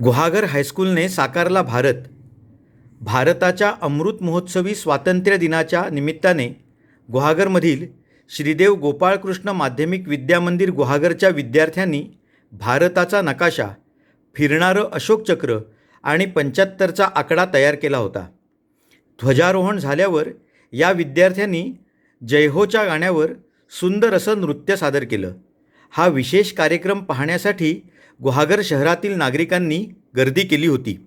गुहागर हायस्कूलने साकारला भारत. भारताच्या अमृत महोत्सवी स्वातंत्र्य दिनाच्या निमित्ताने गुहागरमधील श्रीदेव गोपाळकृष्ण माध्यमिक विद्यामंदिर गुहागरच्या विद्यार्थ्यांनी भारताचा नकाशा फिरणारं अशोकचक्र आणि पंच्याहत्तरचा आकडा तयार केला होता. ध्वजारोहण झाल्यावर या विद्यार्थ्यांनी जयहोच्या गाण्यावर सुंदर असं नृत्य सादर केलं. हा विशेष कार्यक्रम पाहण्यासाठी गुहागर शहरातील नागरिकांनी गर्दी केली होती.